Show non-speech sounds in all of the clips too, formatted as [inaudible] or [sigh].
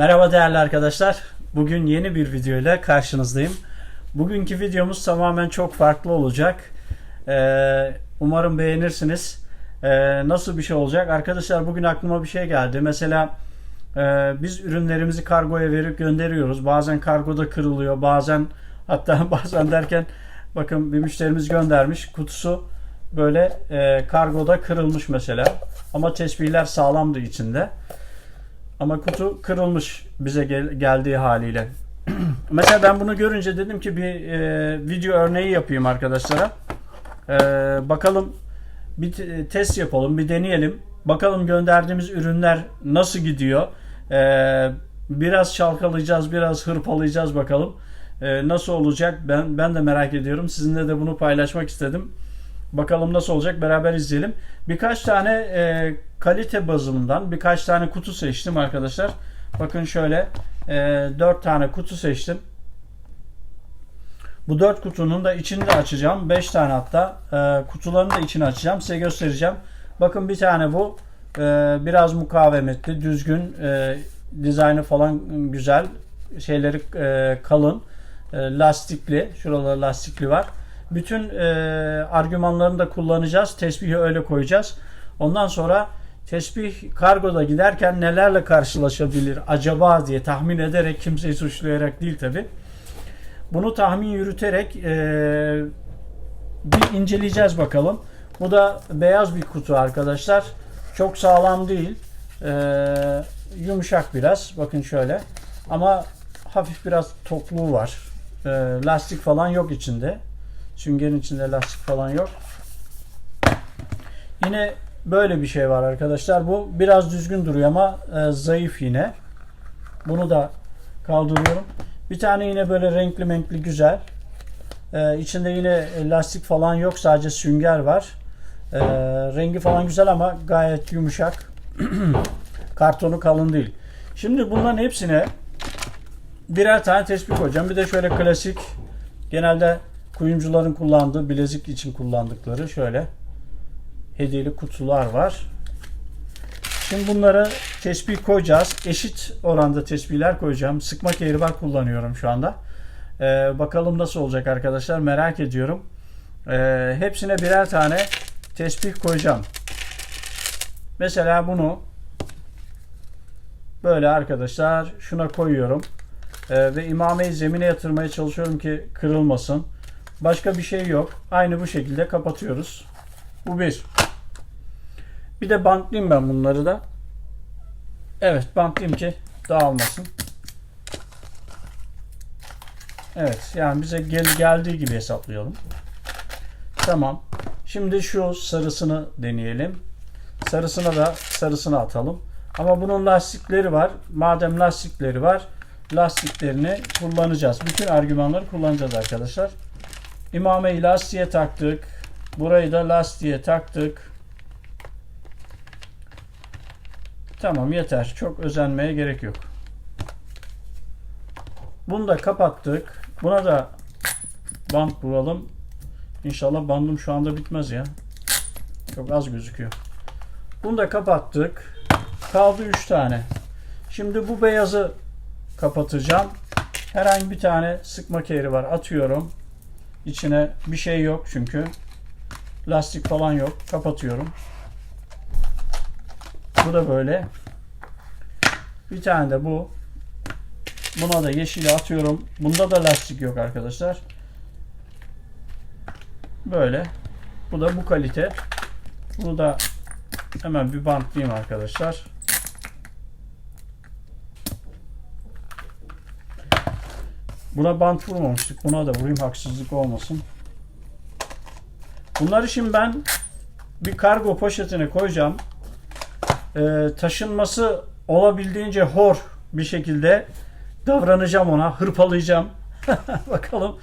Merhaba değerli arkadaşlar. Bugün yeni bir video ile karşınızdayım. Bugünkü videomuz tamamen çok farklı olacak. Ee, umarım beğenirsiniz. Ee, nasıl bir şey olacak? Arkadaşlar bugün aklıma bir şey geldi. Mesela e, biz ürünlerimizi kargoya verip gönderiyoruz. Bazen kargoda kırılıyor. Bazen [laughs] hatta bazen derken bakın bir müşterimiz göndermiş. Kutusu böyle e, kargoda kırılmış mesela. Ama tesbihler sağlamdı içinde. Ama kutu kırılmış bize gel- geldiği haliyle. [clears throat] Mesela ben bunu görünce dedim ki bir e, video örneği yapayım arkadaşlara. E, bakalım bir te- test yapalım, bir deneyelim. Bakalım gönderdiğimiz ürünler nasıl gidiyor. E, biraz çalkalayacağız, biraz hırpalayacağız bakalım. E, nasıl olacak? Ben ben de merak ediyorum. Sizinle de bunu paylaşmak istedim. Bakalım nasıl olacak beraber izleyelim. Birkaç tane e, kalite bazımından birkaç tane kutu seçtim arkadaşlar. Bakın şöyle e, 4 tane kutu seçtim. Bu 4 kutunun da içini de açacağım. 5 tane hatta e, kutuların da içini açacağım. Size göstereceğim. Bakın bir tane bu e, biraz mukavemetli, düzgün, e, dizaynı falan güzel. Şeyleri e, kalın, e, lastikli. Şuralarda lastikli var. Bütün e, argümanlarını da kullanacağız. Tesbihi öyle koyacağız. Ondan sonra tesbih kargoda giderken nelerle karşılaşabilir acaba diye tahmin ederek kimseyi suçlayarak değil tabi. Bunu tahmin yürüterek e, bir inceleyeceğiz bakalım. Bu da beyaz bir kutu arkadaşlar. Çok sağlam değil. E, yumuşak biraz. Bakın şöyle. Ama hafif biraz tokluğu var. E, lastik falan yok içinde. Süngerin içinde lastik falan yok. Yine böyle bir şey var arkadaşlar. Bu biraz düzgün duruyor ama e, zayıf yine. Bunu da kaldırıyorum. Bir tane yine böyle renkli menkli güzel. E, içinde yine lastik falan yok. Sadece sünger var. E, rengi falan güzel ama gayet yumuşak. [clears throat] Kartonu kalın değil. Şimdi bunların hepsine birer tane tespih koyacağım. Bir de şöyle klasik genelde kuyumcuların kullandığı bilezik için kullandıkları şöyle hediyeli kutular var. Şimdi bunları tesbih koyacağız. Eşit oranda tesbihler koyacağım. Sıkma kehribar kullanıyorum şu anda. Ee, bakalım nasıl olacak arkadaşlar merak ediyorum. Ee, hepsine birer tane tesbih koyacağım. Mesela bunu böyle arkadaşlar şuna koyuyorum. Ee, ve imameyi zemine yatırmaya çalışıyorum ki kırılmasın. Başka bir şey yok. Aynı bu şekilde kapatıyoruz. Bu bir. Bir de bantlayayım ben bunları da. Evet bantlayayım ki dağılmasın. Evet yani bize gel geldiği gibi hesaplayalım. Tamam. Şimdi şu sarısını deneyelim. Sarısına da sarısını atalım. Ama bunun lastikleri var. Madem lastikleri var lastiklerini kullanacağız. Bütün argümanları kullanacağız arkadaşlar. İmameyi lastiğe taktık. Burayı da lastiğe taktık. Tamam yeter. Çok özenmeye gerek yok. Bunu da kapattık. Buna da bant vuralım. İnşallah bandım şu anda bitmez ya. Çok az gözüküyor. Bunu da kapattık. Kaldı 3 tane. Şimdi bu beyazı kapatacağım. Herhangi bir tane sıkma keri var. Atıyorum. İçine bir şey yok çünkü. Lastik falan yok. Kapatıyorum. Bu da böyle. Bir tane de bu. Buna da yeşili atıyorum. Bunda da lastik yok arkadaşlar. Böyle. Bu da bu kalite. Bunu da hemen bir bantlayayım arkadaşlar. Buna bant vurmamıştık. Buna da vurayım haksızlık olmasın. Bunları şimdi ben bir kargo poşetine koyacağım. Ee, taşınması olabildiğince hor bir şekilde davranacağım ona. Hırpalayacağım. [laughs] bakalım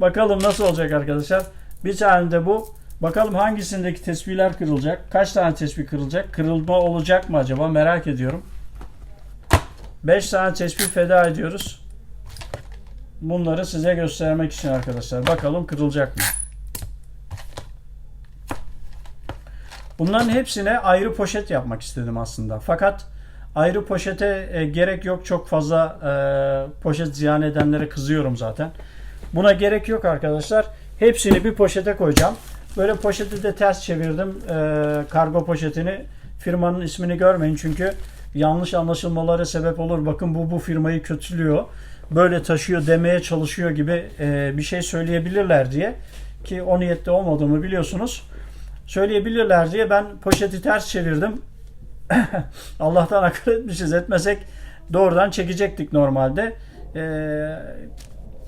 bakalım nasıl olacak arkadaşlar. Bir tane de bu. Bakalım hangisindeki tespihler kırılacak. Kaç tane tespih kırılacak? Kırılma olacak mı acaba? Merak ediyorum. 5 tane tespih feda ediyoruz. Bunları size göstermek için arkadaşlar. Bakalım kırılacak mı? Bunların hepsine ayrı poşet yapmak istedim aslında. Fakat Ayrı poşete e, gerek yok. Çok fazla e, poşet ziyan edenlere kızıyorum zaten. Buna gerek yok arkadaşlar. Hepsini bir poşete koyacağım. Böyle poşeti de ters çevirdim. E, kargo poşetini. Firmanın ismini görmeyin çünkü yanlış anlaşılmalara sebep olur. Bakın bu bu firmayı kötülüyor. Böyle taşıyor demeye çalışıyor gibi e, bir şey söyleyebilirler diye. Ki o niyette olmadığımı biliyorsunuz. Söyleyebilirler diye ben poşeti ters çevirdim. [laughs] Allah'tan akıl etmişiz etmesek doğrudan çekecektik normalde. Ee,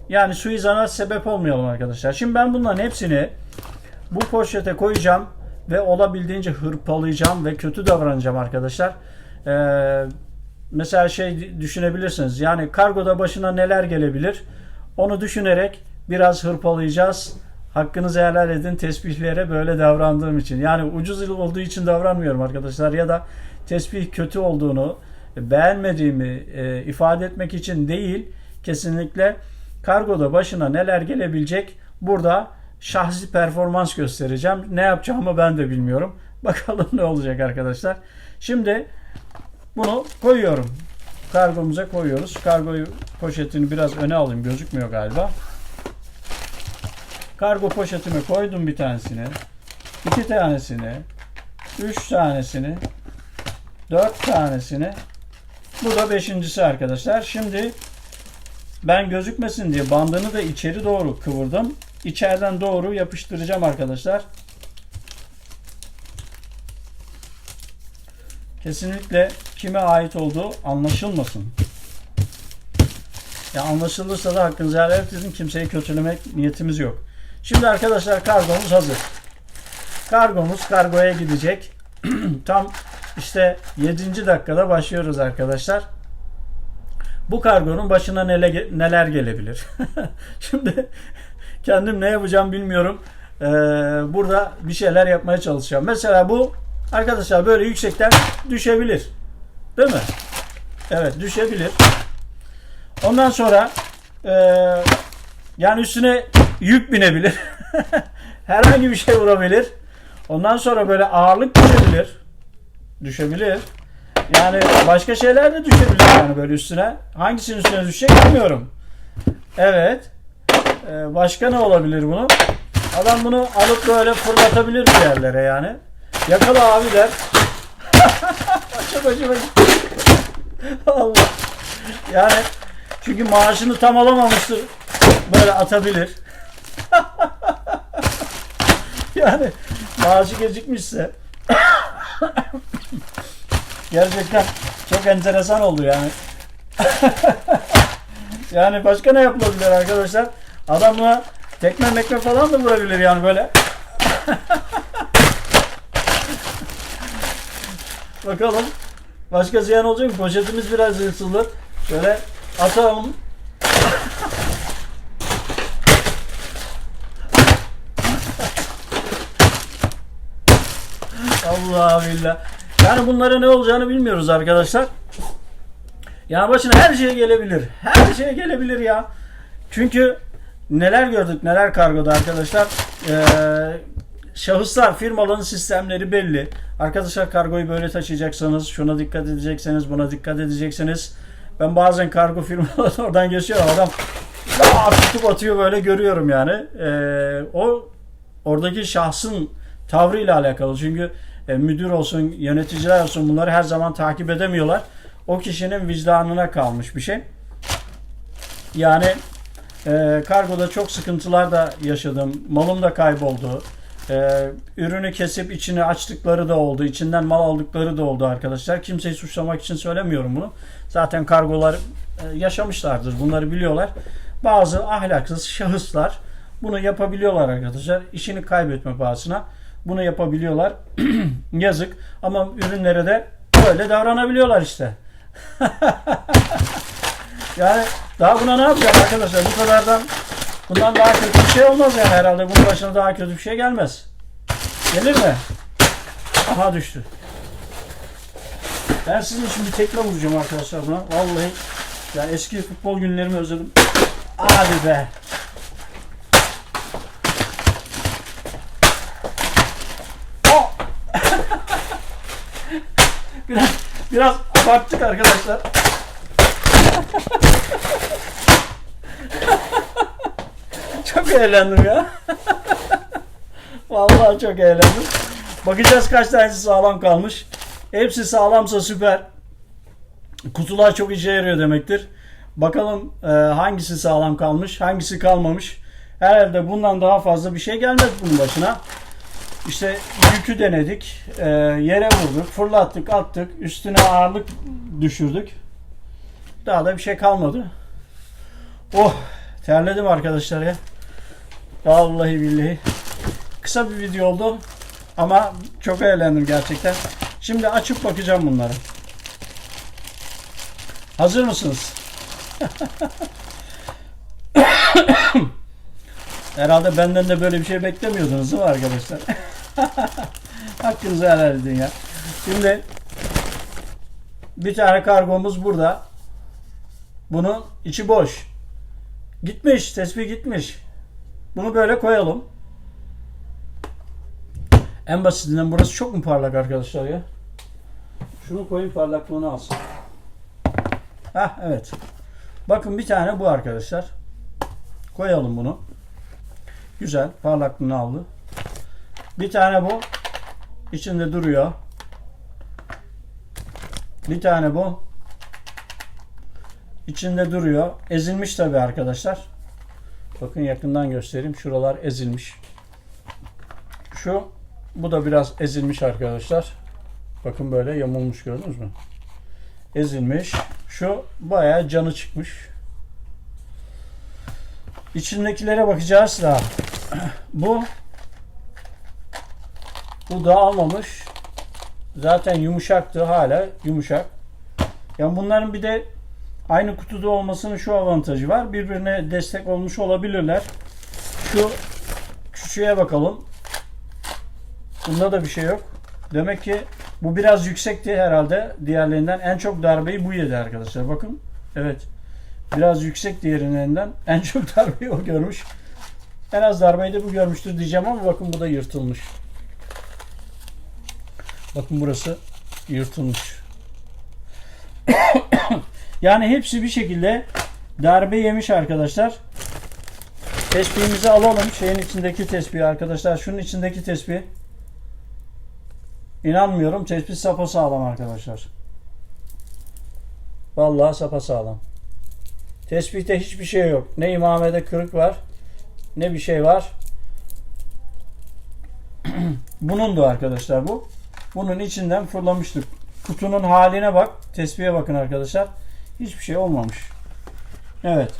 yani suizana sebep olmayalım arkadaşlar. Şimdi ben bunların hepsini bu poşete koyacağım ve olabildiğince hırpalayacağım ve kötü davranacağım arkadaşlar. Ee, mesela şey düşünebilirsiniz. Yani kargoda başına neler gelebilir? Onu düşünerek biraz hırpalayacağız. Hakkınızı helal edin tesbihlere böyle davrandığım için. Yani ucuz olduğu için davranmıyorum arkadaşlar ya da tesbih kötü olduğunu beğenmediğimi e, ifade etmek için değil kesinlikle kargoda başına neler gelebilecek burada şahsi performans göstereceğim. Ne yapacağımı ben de bilmiyorum. [laughs] Bakalım ne olacak arkadaşlar. Şimdi bunu koyuyorum. Kargomuza koyuyoruz. Kargo poşetini biraz öne alayım. Gözükmüyor galiba. Kargo poşetime koydum bir tanesini. iki tanesini. Üç tanesini. Dört tanesini. Bu da beşincisi arkadaşlar. Şimdi ben gözükmesin diye bandını da içeri doğru kıvırdım. İçeriden doğru yapıştıracağım arkadaşlar. Kesinlikle kime ait olduğu anlaşılmasın. Ya anlaşılırsa da hakkınızı helal edin. Kimseyi kötülemek niyetimiz yok. Şimdi arkadaşlar kargomuz hazır. Kargomuz kargoya gidecek. [clears throat] Tam işte 7. dakikada başlıyoruz arkadaşlar. Bu kargonun başına neler, neler gelebilir? [laughs] Şimdi kendim ne yapacağım bilmiyorum. Ee, burada bir şeyler yapmaya çalışacağım. Mesela bu arkadaşlar böyle yüksekten düşebilir. Değil mi? Evet düşebilir. Ondan sonra e, yani üstüne yük binebilir. [laughs] Herhangi bir şey vurabilir. Ondan sonra böyle ağırlık düşebilir. Düşebilir. Yani başka şeyler de düşebilir yani böyle üstüne. Hangisinin üstüne düşecek bilmiyorum. Evet. Ee, başka ne olabilir bunu? Adam bunu alıp böyle fırlatabilir bir yerlere yani. Yakala abi der. Çok hoşuma gitti. Allah. Yani çünkü maaşını tam alamamıştır. Böyle atabilir. [laughs] yani maaşı gecikmişse [coughs] gerçekten çok enteresan oldu yani. [laughs] yani başka ne yapılabilir arkadaşlar? Adam buna tekme mekme falan da vurabilir yani böyle. [laughs] Bakalım. Başka ziyan olacak mı? Poşetimiz biraz yırtıldı. Şöyle atalım. Allah billah. Yani bunlara ne olacağını bilmiyoruz arkadaşlar. Ya başına her şey gelebilir. Her şey gelebilir ya. Çünkü neler gördük neler kargoda arkadaşlar. Ee, şahıslar firmaların sistemleri belli. Arkadaşlar kargoyu böyle taşıyacaksanız şuna dikkat edecekseniz buna dikkat edeceksiniz. Ben bazen kargo firmaları [laughs] oradan geçiyorum adam aa, tutup atıyor böyle görüyorum yani. Ee, o oradaki şahsın tavrıyla alakalı. Çünkü e, müdür olsun, yöneticiler olsun bunları her zaman takip edemiyorlar. O kişinin vicdanına kalmış bir şey. Yani e, kargoda çok sıkıntılar da yaşadım. Malım da kayboldu. E, ürünü kesip içini açtıkları da oldu. İçinden mal aldıkları da oldu arkadaşlar. Kimseyi suçlamak için söylemiyorum bunu. Zaten kargolar e, yaşamışlardır. Bunları biliyorlar. Bazı ahlaksız şahıslar bunu yapabiliyorlar arkadaşlar. İşini kaybetme pahasına bunu yapabiliyorlar. [clears throat] Yazık. Ama ürünlere de böyle davranabiliyorlar işte. [laughs] yani daha buna ne yapacağım arkadaşlar? Bu kadardan bundan daha kötü bir şey olmaz yani herhalde. Bunun başına daha kötü bir şey gelmez. Gelir mi? Aha düştü. Ben sizin için bir tekme vuracağım arkadaşlar buna. Vallahi ya eski futbol günlerimi özledim. Hadi be. O! [laughs] biraz biraz Koparttık arkadaşlar. [laughs] çok eğlendim ya. Vallahi çok eğlendim. Bakacağız kaç tanesi sağlam kalmış. Hepsi sağlamsa süper. Kutular çok işe yarıyor demektir. Bakalım e, hangisi sağlam kalmış, hangisi kalmamış. Herhalde bundan daha fazla bir şey gelmez bunun başına. İşte yükü denedik, e, yere vurduk, fırlattık, attık, üstüne ağırlık düşürdük. Daha da bir şey kalmadı. Oh, terledim arkadaşlar ya. Vallahi billahi. Kısa bir video oldu ama çok eğlendim gerçekten. Şimdi açıp bakacağım bunları. Hazır mısınız? [coughs] Herhalde benden de böyle bir şey beklemiyordunuz değil mi arkadaşlar? [laughs] Hakkınızı helal edin ya. Şimdi bir tane kargomuz burada. Bunun içi boş. Gitmiş, tespih gitmiş. Bunu böyle koyalım. En basitinden burası çok mu parlak arkadaşlar ya? Şunu koyayım parlaklığını alsın. Hah evet. Bakın bir tane bu arkadaşlar. Koyalım bunu. Güzel. Parlaklığını aldı. Bir tane bu. içinde duruyor. Bir tane bu. içinde duruyor. Ezilmiş tabi arkadaşlar. Bakın yakından göstereyim. Şuralar ezilmiş. Şu bu da biraz ezilmiş arkadaşlar. Bakın böyle yamulmuş gördünüz mü? Ezilmiş. Şu bayağı canı çıkmış. İçindekilere bakacağız da bu bu dağılmamış. Zaten yumuşaktı hala yumuşak. Yani bunların bir de aynı kutuda olmasının şu avantajı var. Birbirine destek olmuş olabilirler. Şu küçüğe bakalım. Bunda da bir şey yok. Demek ki bu biraz yüksekti herhalde diğerlerinden. En çok darbeyi bu yedi arkadaşlar. Bakın. Evet. Biraz yüksek diğerlerinden. En çok [laughs] darbeyi o görmüş. En az darbeyi de bu görmüştür diyeceğim ama bakın bu da yırtılmış. Bakın burası yırtılmış. Yani hepsi bir şekilde darbe yemiş arkadaşlar. Tespihimizi alalım. Şeyin içindeki tespih arkadaşlar. Şunun içindeki tespih. İnanmıyorum. Tespih sapa sağlam arkadaşlar. Vallahi sapa sağlam. Tespihte hiçbir şey yok. Ne imamede kırık var ne bir şey var. [clears throat] Bunun da arkadaşlar bu. Bunun içinden fırlamıştık. Kutunun haline bak. Tespihe bakın arkadaşlar. Hiçbir şey olmamış. Evet.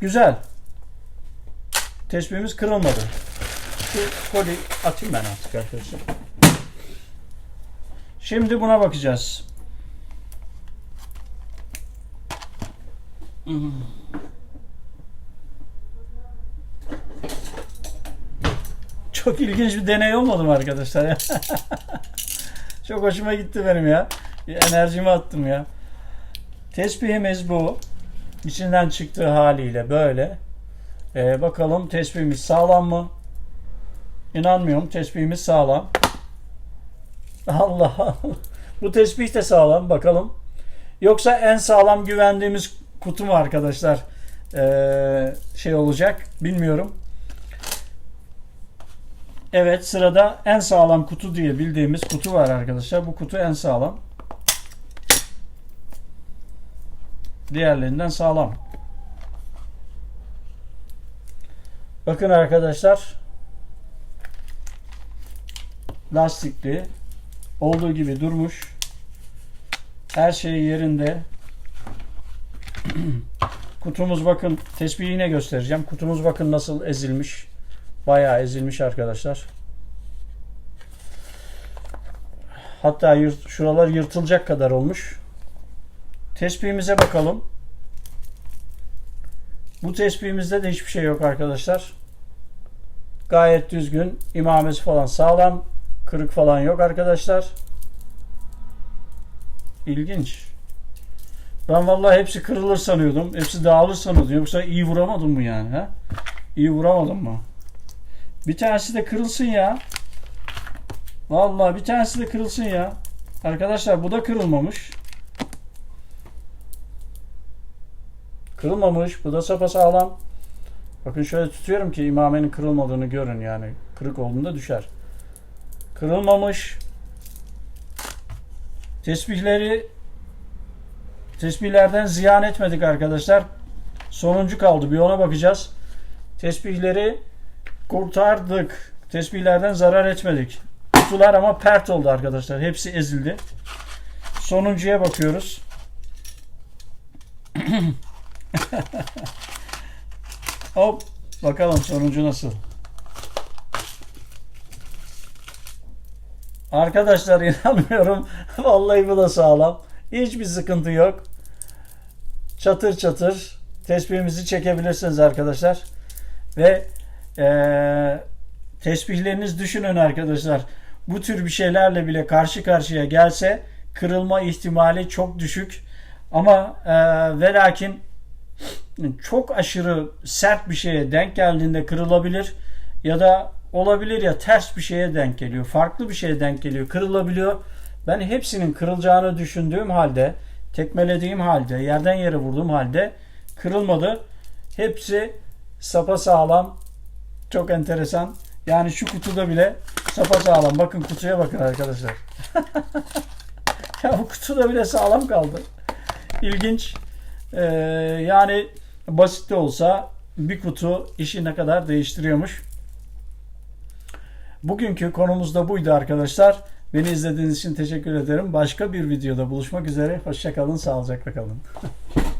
Güzel. Tespihimiz kırılmadı. Şu koli atayım ben artık arkadaşlar. Şimdi buna bakacağız. [laughs] Çok ilginç bir deney olmadı mı arkadaşlar ya? [laughs] Çok hoşuma gitti benim ya. Enerjimi attım ya. Tespihimiz bu. İçinden çıktığı haliyle böyle. Ee, bakalım tespihimiz sağlam mı? İnanmıyorum. Tespihimiz sağlam. [laughs] Allah Allah. Bu tespih de sağlam. Bakalım. Yoksa en sağlam güvendiğimiz kutu mu arkadaşlar? Ee, şey olacak. Bilmiyorum. Evet sırada en sağlam kutu diye bildiğimiz kutu var arkadaşlar. Bu kutu en sağlam. Diğerlerinden sağlam. Bakın arkadaşlar. Lastikli. Olduğu gibi durmuş. Her şey yerinde. [clears throat] Kutumuz bakın tespihi yine göstereceğim. Kutumuz bakın nasıl ezilmiş. Bayağı ezilmiş arkadaşlar. Hatta yırt, şuralar yırtılacak kadar olmuş. Tespihimize bakalım. Bu tespihimizde de hiçbir şey yok arkadaşlar. Gayet düzgün. İmamesi falan sağlam. Kırık falan yok arkadaşlar. İlginç. Ben vallahi hepsi kırılır sanıyordum. Hepsi dağılır sanıyordum. Yoksa iyi vuramadım mı yani? Ha? İyi vuramadım mı? Bir tanesi de kırılsın ya. Vallahi bir tanesi de kırılsın ya. Arkadaşlar bu da kırılmamış. Kırılmamış. Bu da sapasağlam. Bakın şöyle tutuyorum ki imamenin kırılmadığını görün yani. Kırık olduğunda düşer. Kırılmamış. Tesbihleri tesbihlerden ziyan etmedik arkadaşlar. Sonuncu kaldı. Bir ona bakacağız. Tesbihleri kurtardık. Tesbihlerden zarar etmedik. Kutular ama pert oldu arkadaşlar. Hepsi ezildi. Sonuncuya bakıyoruz. [clears throat] Hop. Bakalım sonuncu nasıl. Arkadaşlar [laughs] inanmıyorum. Vallahi bu da sağlam. Hiçbir sıkıntı yok. Çatır çatır tesbihimizi çekebilirsiniz arkadaşlar. Ve eee tesbihleriniz düşünün arkadaşlar. Bu tür bir şeylerle bile karşı karşıya gelse kırılma ihtimali çok düşük. Ama eee ve lakin çok aşırı sert bir şeye denk geldiğinde kırılabilir ya da olabilir ya ters bir şeye denk geliyor. Farklı bir şeye denk geliyor. Kırılabiliyor. Ben hepsinin kırılacağını düşündüğüm halde, tekmelediğim halde, yerden yere vurduğum halde kırılmadı. Hepsi sapa sağlam. Çok enteresan. Yani şu kutuda bile sapa sağlam. Bakın kutuya bakın arkadaşlar. [laughs] ya bu kutuda bile sağlam kaldı. İlginç. Ee, yani basit de olsa bir kutu işi ne kadar değiştiriyormuş. Bugünkü konumuz da buydu arkadaşlar. Beni izlediğiniz için teşekkür ederim. Başka bir videoda buluşmak üzere. Hoşçakalın, sağlıcakla kalın. [laughs]